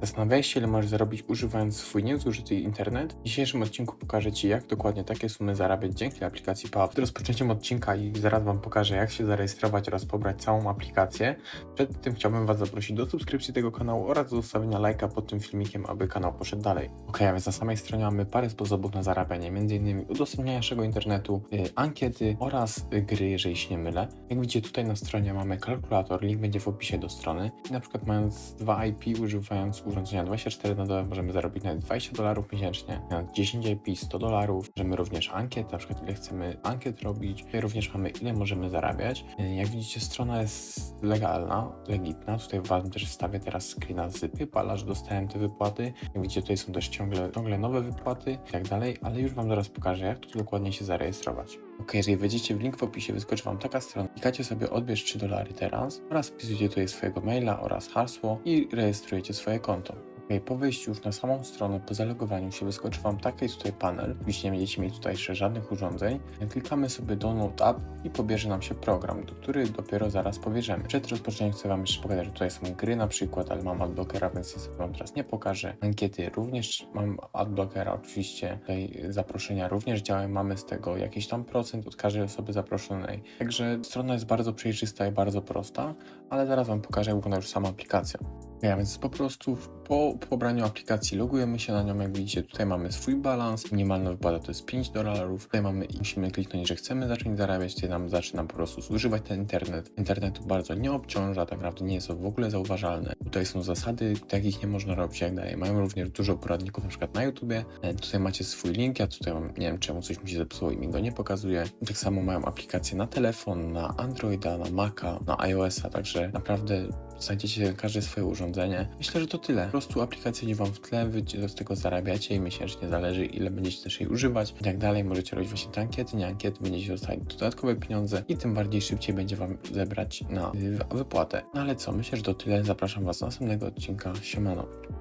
Zastanawiałeś się, ile możesz zarobić używając swój niezużyty internet? W dzisiejszym odcinku pokażę Ci, jak dokładnie takie sumy zarabiać dzięki aplikacji PAW. Przed rozpoczęciem odcinka i zaraz Wam pokażę, jak się zarejestrować oraz pobrać całą aplikację. Przed tym chciałbym Was zaprosić do subskrypcji tego kanału oraz do zostawienia lajka pod tym filmikiem, aby kanał poszedł dalej. Ok, a więc na samej stronie mamy parę sposobów na zarabianie, m.in. udostępniania naszego internetu, y, ankiety oraz y, gry, jeżeli się nie mylę. Jak widzicie tutaj na stronie mamy kalkulator, link będzie w opisie do strony. I na przykład mając dwa IP, używając urządzenia 24 na dobę, możemy zarobić nawet 20 dolarów miesięcznie, nawet 10 IP 100 dolarów. Możemy również ankiet, na przykład ile chcemy ankiet robić. Tutaj również mamy ile możemy zarabiać. Y, Jak widzicie strona jest legalna, legitna. Tutaj Wam też wstawię teraz screena z PayPala, że dostałem te wypłaty. Jak widzicie tutaj są też ciągle, ciągle nowe wypłaty i tak dalej, ale już Wam zaraz pokażę jak tu dokładnie się zarejestrować. Ok, jeżeli wejdziecie w link w opisie, wyskoczy Wam taka strona. Klikacie sobie odbierz 3 dolary teraz oraz wpisujecie tutaj swojego maila oraz hasło i rejestrujecie swoje konto. Ok, po wejściu już na samą stronę, po zalogowaniu się wyskoczy Wam taki tutaj panel. Oczywiście nie będziecie mieć tutaj jeszcze żadnych urządzeń. Klikamy sobie Download App i pobierze nam się program, do który dopiero zaraz pobierzemy. Przed rozpoczęciem chcę Wam jeszcze pokazać, że tutaj są gry na przykład, ale mam adblockera, więc nic Wam teraz nie pokażę. Ankiety również mam adblockera, oczywiście tutaj zaproszenia również działają, mamy z tego jakiś tam procent od każdej osoby zaproszonej. Także strona jest bardzo przejrzysta i bardzo prosta, ale zaraz Wam pokażę, jak wygląda już sama aplikacja. Ja więc po prostu po pobraniu aplikacji logujemy się na nią, jak widzicie tutaj mamy swój balans, minimalna wypłata to jest 5 dolarów, tutaj mamy musimy kliknąć, że chcemy zacząć zarabiać, tutaj nam zaczyna po prostu zużywać ten internet. Internetu bardzo nie obciąża, tak naprawdę nie jest to w ogóle zauważalne. Tutaj są zasady, jakich nie można robić, jak dalej. Mają również dużo poradników na przykład na YouTubie, E, tutaj macie swój link, ja tutaj mam, nie wiem czemu coś mi się zepsuło i mi go nie pokazuje. Tak samo mają aplikacje na telefon, na Androida, na Maca, na iOS-a, także naprawdę znajdziecie każde swoje urządzenie. Myślę, że to tyle. Po prostu aplikacja idzie Wam w tle, Wy z tego zarabiacie i miesięcznie zależy ile będziecie też jej używać i tak dalej. Możecie robić właśnie te ankiety, nie ankiety, będziecie dostać dodatkowe pieniądze i tym bardziej szybciej będzie Wam zebrać na y, wypłatę. No ale co, myślę, że to tyle. Zapraszam Was do następnego odcinka. Siemano.